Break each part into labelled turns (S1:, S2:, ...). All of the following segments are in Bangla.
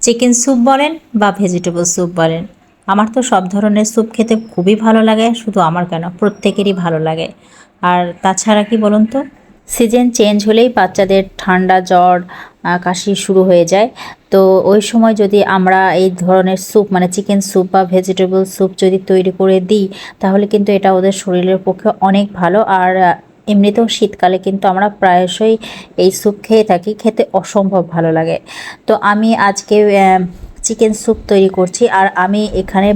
S1: চিকেন স্যুপ বলেন বা ভেজিটেবল স্যুপ বলেন। আমার তো সব ধরনের স্যুপ খেতে খুবই ভালো লাগে, শুধু আমার কেন, প্রত্যেকেরই ভালো লাগে। আর তাছাড়া কি বলুন তো, সিজন চেঞ্জ হলেই বাচ্চাদের ঠান্ডা জ্বর কাশি শুরু হয়ে যায়। তো ওই সময় যদি আমরা এই ধরনের স্যুপ মানে চিকেন স্যুপ বা ভেজিটেবল স্যুপ যদি তৈরি করে দিই, তাহলে কিন্তু এটা ওদের শরীরের পক্ষে অনেক ভালো। আর এমনিতেও শীতকালে কিন্তু আমরা প্রায়শই এই স্যুপ খেয়ে থাকি, খেতে অসম্ভব ভালো লাগে। তো আমি আজকে চিকেন স্যুপ তৈরি করছি আর আমি এখানে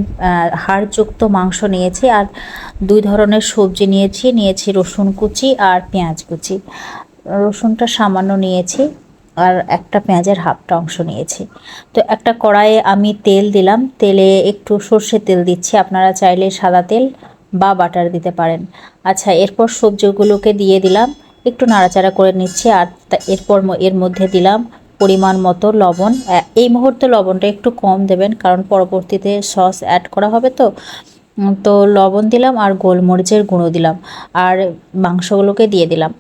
S1: হাড়যুক্ত মাংস নিয়েছি আর দুই ধরনের সবজি নিয়েছি নিয়েছি রসুন কুচি আর পেঁয়াজ কুচি। রসুনটা সামান্য নিয়েছি আর একটা পেঁয়াজের হাফটা অংশ নিয়েছি। তো একটা কড়াইয়ে আমি তেল দিলাম, তেলে একটু সর্ষের তেল দিচ্ছি, আপনারা চাইলে সাদা তেল বা বাটার দিতে পারেন। আচ্ছা এরপর সবজিগুলোকে দিয়ে দিলাম। একটু নাড়াচাড়া করে নিচ্ছি আর এরপর এর মধ্যে দিলাম পরিমাণ মতো লবণ। এই মুহূর্তে লবণটা একটু কম দেবেন কারণ পরবর্তীতে সস অ্যাড করা হবে তো। তো লবণ দিলাম আর গোলমরিচের গুঁড়ো দিলাম আর মাংসগুলোকে দিয়ে দিলাম।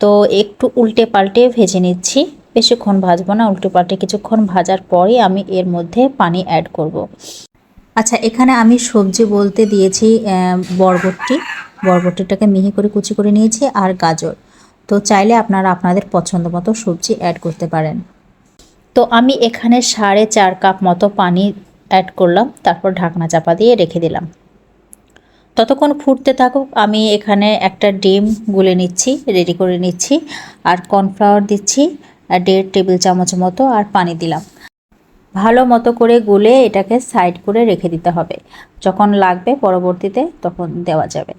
S1: তো একটু উল্টে পাল্টে ভেজে নিচ্ছি। বেশিক্ষণ ভাজবো না, উল্টে পাল্টে কিছুক্ষণ ভাজার পরই আমি এর মধ্যে পানি অ্যাড করব। আচ্ছা এখানে আমি সবজি বলতে দিয়েছি বরবটি। বরবটিটাকে মিহি করে কুচি করে নিয়েছি আর গাজর। তো চাইলে আপনারা আপনাদের পছন্দ মতো সবজি অ্যাড করতে পারেন। তো আমি এখানে সাড়ে চার কাপ মতো পানি অ্যাড করলাম, তারপর ঢাকনা চাপা দিয়ে রেখে দিলাম। ততক্ষণ ফুটতে থাকুক, আমি এখানে একটা ডিম গুলে নিচ্ছি রেডি করে নিচ্ছি, আর কর্নফ্লাওয়ার দিচ্ছি দেড় টেবিল চামচ মতো আর পানি দিলাম। ভালো মতো করে গুলে এটাকে সাইড করে রেখে দিতে হবে। যখন লাগবে পরবর্তীতে তখন দেওয়া যাবে।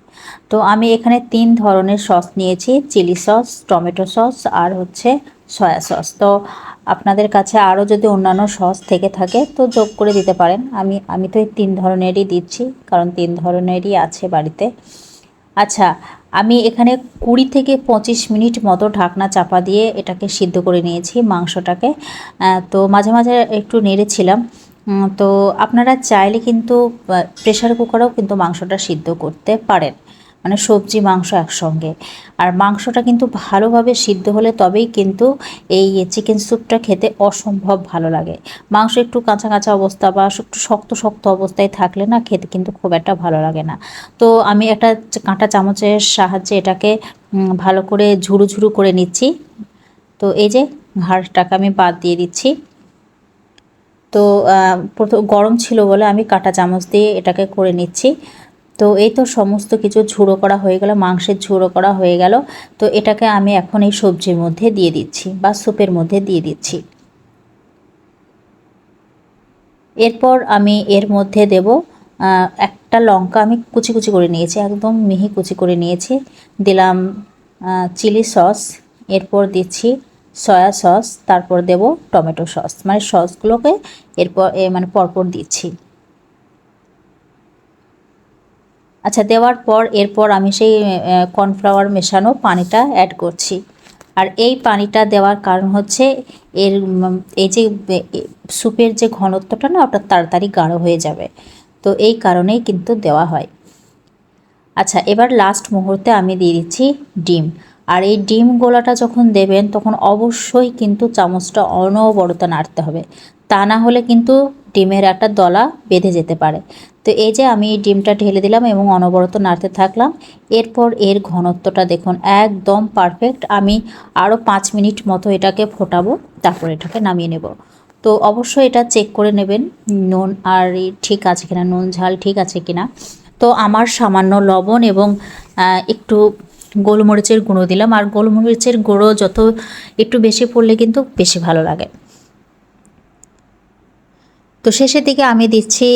S1: তো আমি এখানে তিন ধরনের সস নিয়েছি চিলি সস টমেটো সস আর হচ্ছে সয়া সস তো আপনাদের কাছে আরও যদি অন্যান্য সস থেকে থাকে তো যোগ করে দিতে পারেন। আমি আমি তো এই তিন ধরনেরই দিচ্ছি, কারণ তিন ধরনেরই আছে বাড়িতে। আচ্ছা আমি এখানে কুড়ি থেকে পঁচিশ মিনিট মতো ঢাকনা চাপা দিয়ে এটাকে সিদ্ধ করে নিয়েছি মাংসটাকে। তো মাঝে মাঝে একটু নেড়েছিলাম তো আপনারা চাইলে কিন্তু প্রেশার কুকারেও কিন্তু মাংসটা সিদ্ধ করতে পারেন। মানে সবজি, মাংস একসঙ্গে। আর মাংসটা কিন্তু ভালোভাবে সিদ্ধ হলে তবেই কিন্তু এই চিকেন স্যুপটা খেতে অসম্ভব ভালো লাগে। মাংস একটু কাঁচা কাঁচা অবস্থা বা একটু শক্ত শক্ত অবস্থায় থাকলে না খেতে কিন্তু খুব একটা ভালো লাগে না। তো আমি একটা কাঁটা চামচের সাহায্যে এটাকে ভালো করে ঝুরু ঝুরু করে নিচ্ছি। তো এই যে ঘাড়টাকে আমি বাদ দিয়ে দিচ্ছি। তো প্রথম গরম ছিল বলে আমি কাঁটা চামচ দিয়ে এটাকে করে নিচ্ছি। তো এই তো সমস্ত কিছু ঝুড়ো করা হয়ে গেল, মাংসের ঝুড়ো করা হয়ে গেল। তো এটাকে আমি এখন এই সবজির মধ্যে দিয়ে দিচ্ছি বা স্যুপের মধ্যে দিয়ে দিচ্ছি। এরপর আমি এর মধ্যে দেব একটা লঙ্কা আমি কুচি কুচি করে নিয়েছি, একদম মিহি কুচি করে নিয়েছি। দিলাম চিলি সস, এরপর দিচ্ছি সয়া সস, তারপর দেব টমেটো সস। মানে সসগুলোকে এরপর মানে পরপর দিচ্ছি। আচ্ছা দেওয়ার পর, এরপর আমি সেই কর্নফ্লাওয়ার মেশানো পানিটা অ্যাড করছি। আর এই পানিটা দেওয়ার কারণ হচ্ছে, এর এই যে স্যুপের যে ঘনত্বটা না, ওটা তাড়াতাড়ি গাঢ় হয়ে যাবে। তো এই কারণেই কিন্তু দেওয়া হয়। আচ্ছা এবার লাস্ট মুহূর্তে আমি দিয়ে দিচ্ছি ডিম। আর এই ডিম গোলাটা যখন দেবেন, তখন অবশ্যই কিন্তু চামচটা অনবরত নাড়তে হবে। তা না হলে কিন্তু ডিমের একটা দলা বেঁধে যেতে পারে। তো এই যে আমি ডিমটা ঢেলে দিলাম এবং অনবরত নাড়তে থাকলাম, এরপর এর ঘনত্বটা দেখুন একদম পারফেক্ট আমি আরও পাঁচ মিনিট মতো এটাকে ফোটাবো, তারপর এটাকে নামিয়ে নেব। তো অবশ্যই এটা চেক করে নেবেন, নুন আর ঠিক আছে কিনা, নুন ঝাল ঠিক আছে কিনা। তো আমার সামান্য লবণ এবং একটু গোলমরিচের গুঁড়ো দিলাম, আর গোলমরিচের গুঁড়ো যত একটু বেশি পড়লে কিন্তু বেশি ভালো লাগে। তো শেষের দিকে আমি দিচ্ছি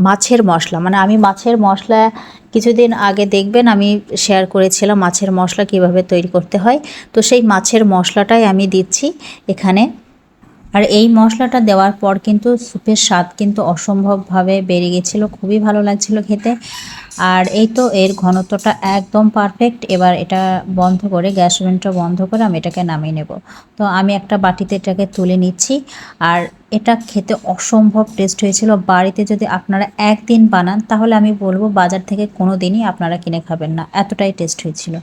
S1: মাছের মশলা মানে আমি মাছের মশলা কিছুদিন আগে দেখবেন আমি শেয়ার করেছিলাম মাছের মশলা কীভাবে তৈরি করতে হয়। তো সেই মাছের মশলাটাই আমি দিচ্ছি এখানে। আর এই মশলাটা দেওয়ার পর কিন্তু স্যুপের স্বাদ কিন্তু অসম্ভবভাবে বেড়ে গেছিল, খুবই ভালো লাগছিল খেতে। আর এই তো এর ঘনত্বটা একদম পারফেক্ট এবার এটা বন্ধ করে, গ্যাস ওভেনটা বন্ধ করে আমি এটাকে নামিয়ে নেব। তো আমি একটা বাটিতে এটাকে তুলে নিচ্ছি। আর এটা খেতে অসম্ভব টেস্ট হয়েছিল। বাড়িতে যদি আপনারা একদিন বানান, তাহলে আমি বলব বাজার থেকে কোনো দিনই আপনারা কিনে খাবেন না। এতটাই টেস্ট হয়েছিল।